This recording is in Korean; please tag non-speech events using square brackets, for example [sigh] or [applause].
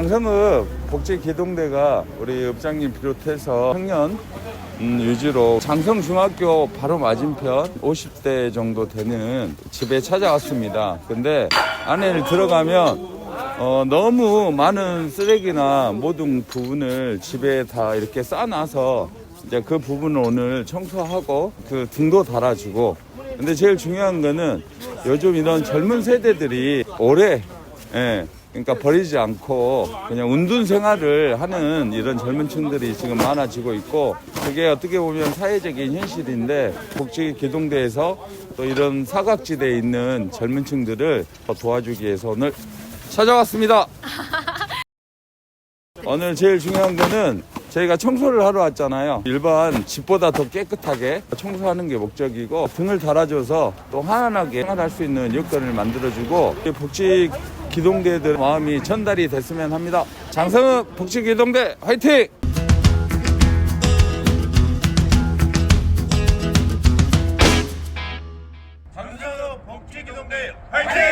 장성읍 복지기동대가 우리 읍장님 비롯해서 청년 음, 유지로 장성중학교 바로 맞은편 50대 정도 되는 집에 찾아왔습니다. 근데 안에 들어가면 어, 너무 많은 쓰레기나 모든 부분을 집에 다 이렇게 쌓아놔서 이제 그 부분을 오늘 청소하고 그 등도 달아주고 근데 제일 중요한 거는 요즘 이런 젊은 세대들이 오래 예, 그러니까 버리지 않고 그냥 운둔 생활을 하는 이런 젊은 층들이 지금 많아지고 있고 그게 어떻게 보면 사회적인 현실인데 복지 기동대에서 또 이런 사각지대에 있는 젊은 층들을 더 도와주기 위해서 오늘 찾아왔습니다. [laughs] 오늘 제일 중요한 거는 저희가 청소를 하러 왔잖아요. 일반 집보다 더 깨끗하게 청소하는 게 목적이고 등을 달아줘서 또 환안하게 생활할 수 있는 여건을 만들어주고 이 복지 기동대들 마음이 전달이 됐으면 합니다. 장성읍 복지 기동대 화이팅! 장성호 복지기동대 화이팅!